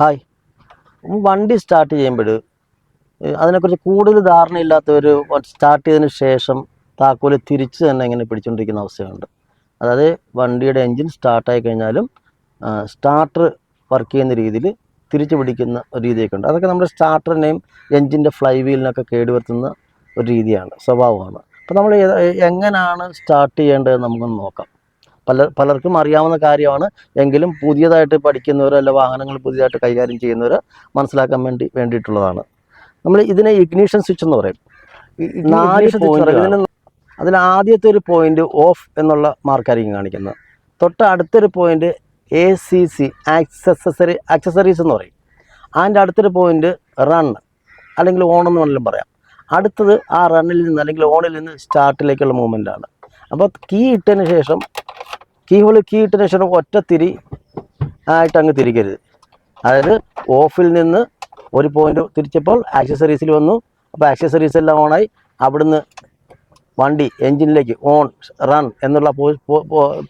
Hi. വണ്ടി start ചെയ്യുമ്പോൾ അതിനെക്കുറിച്ച് കൂടുതൽ ധാരണയില്ലാത്തവർ സ്റ്റാർട്ട് ചെയ്തതിന് ശേഷം താക്കോൽ തിരിച്ച് തന്നെ ഇങ്ങനെ പിടിച്ചുകൊണ്ടിരിക്കുന്ന അവസ്ഥയുണ്ട് അതായത് വണ്ടിയുടെ എൻജിൻ സ്റ്റാർട്ടായി കഴിഞ്ഞാലും സ്റ്റാർട്ടർ വർക്ക് ചെയ്യുന്ന രീതിയിൽ തിരിച്ചു പിടിക്കുന്ന ഒരു രീതിയൊക്കെ ഉണ്ട്. അതൊക്കെ നമ്മുടെ സ്റ്റാർട്ടറിനെയും എൻജിന്റെ ഫ്ലൈ വീലിനൊക്കെ കേടുവരുത്തുന്ന ഒരു രീതിയാണ് സ്വഭാവമാണ്. അപ്പോൾ നമ്മൾ എങ്ങനെയാണ് സ്റ്റാർട്ട് ചെയ്യേണ്ടതെന്ന് നമുക്കൊന്ന് നോക്കാം. പല പലർക്കും അറിയാവുന്ന കാര്യമാണ്. എങ്കിലും പുതിയതായിട്ട് പഠിക്കുന്നവർ അല്ല വാഹനങ്ങൾ പുതിയതായിട്ട് കൈകാര്യം ചെയ്യുന്നവർ മനസ്സിലാക്കാൻ വേണ്ടി വേണ്ടിയിട്ടുള്ളതാണ്. നമ്മൾ ഇതിനെ ഇഗ്നീഷൻ സ്വിച്ച് എന്ന് പറയും. നാല് പോയിന്റ് അതിൽ ആദ്യത്തെ ഒരു പോയിന്റ് ഓഫ് എന്നുള്ള മാർക്കായിരിക്കും കാണിക്കുന്നത്. തൊട്ട് അടുത്തൊരു point A C C accessory accessories എന്ന് പറയും. അതിന്റെ അടുത്തൊരു പോയിന്റ് റൺ അല്ലെങ്കിൽ ഓൺ എന്ന് വേണമെങ്കിലും പറയാം. അടുത്തത് ആ റണ്ണിൽ നിന്ന് അല്ലെങ്കിൽ ഓണിൽ നിന്ന് സ്റ്റാർട്ടിലേക്കുള്ള മൂവ്മെന്റ് ആണ്. അപ്പോൾ കീ ഇട്ടതിന് ശേഷം കീ ഹോൾ കീ ഇട്ടതിന് ശേഷം തിരി ആയിട്ട് അങ്ങ് തിരിക്കരുത്. അതായത് ഓഫിൽ നിന്ന് ഒരു പോയിന്റ് തിരിച്ചപ്പോൾ ആക്സസറീസിൽ വന്നു. അപ്പോൾ ആക്സസറീസ് എല്ലാം ഓണായി അവിടുന്ന് വണ്ടി എൻജിനിലേക്ക് ഓൺ റൺ എന്നുള്ള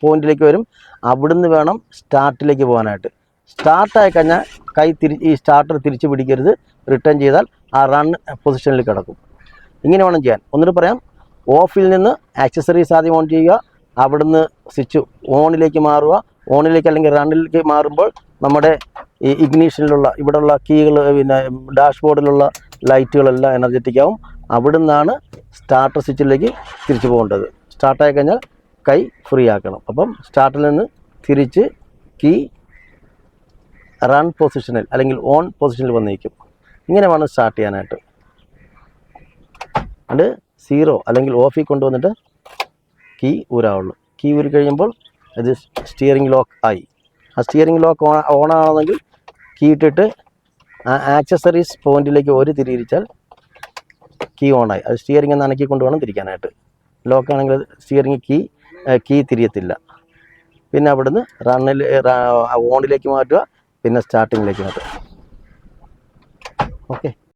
പോയിന്റിലേക്ക് വരും. അവിടുന്ന് വേണം സ്റ്റാർട്ടിലേക്ക് പോകാനായിട്ട്. സ്റ്റാർട്ടായി കഴിഞ്ഞാൽ കൈ തിരി ഈ സ്റ്റാർട്ടർ തിരിച്ച് പിടിക്കരുത്. റിട്ടേൺ ചെയ്താൽ ആ റൺ പൊസിഷനിൽ കിടക്കും. ഇങ്ങനെ വേണം ചെയ്യാൻ. ഒന്നിട്ട് പറയാം. ഓഫിൽ നിന്ന് ആക്സസറീസ് ആദ്യം ഓൺ ചെയ്യുക. അവിടുന്ന് സ്വിച്ച് ഓണിലേക്ക് മാറുക. ഓണിലേക്ക് അല്ലെങ്കിൽ റണ്ണിലേക്ക് മാറുമ്പോൾ നമ്മുടെ ഈ ഇഗ്നീഷനിലുള്ള ഇവിടെയുള്ള കീകൾ പിന്നെ ഡാഷ്ബോർഡിലുള്ള ലൈറ്റുകളെല്ലാം എനർജറ്റിക് ആവും. അവിടെ നിന്നാണ് സ്റ്റാർട്ടർ സ്വിച്ചിലേക്ക് തിരിച്ചു പോകേണ്ടത്. സ്റ്റാർട്ടായി കഴിഞ്ഞാൽ കൈ ഫ്രീ ആക്കണം. അപ്പം സ്റ്റാർട്ടിൽ നിന്ന് തിരിച്ച് കീ റൺ പൊസിഷനിൽ അല്ലെങ്കിൽ ഓൺ പൊസിഷനിൽ വന്നിരിക്കും ഇങ്ങനെ വേണം സ്റ്റാർട്ട് ചെയ്യാനായിട്ട്. അത് സീറോ അല്ലെങ്കിൽ ഓഫിൽ കൊണ്ടുവന്നിട്ട് കീ ഊരാവുള്ളൂ. കീ ഊരി കഴിയുമ്പോൾ ഇത് സ്റ്റിയറിംഗ് ലോക്ക് ആയി. ആ സ്റ്റിയറിംഗ് ലോക്ക് ഓൺ ആണെങ്കിൽ കീ ഇട്ടിട്ട് ആ ആക്സസറീസ് പോയിന്റിലേക്ക് ഒരു തിരിയിരിച്ചാൽ കീ ഓണായി. അത് സ്റ്റിയറിംഗ് ഒന്ന് അനക്കി കൊണ്ടുവേണം തിരിക്കാനായിട്ട്. ലോക്ക് ആണെങ്കിൽ സ്റ്റിയറിംഗ് കീ കീ തിരിയത്തില്ല. പിന്നെ അവിടുന്ന് റണ്ണിൽ ഓണിലേക്ക് മാറ്റുക പിന്നെ സ്റ്റാർട്ടിങ്ങിലേക്ക് മാറ്റുക. ഓക്കെ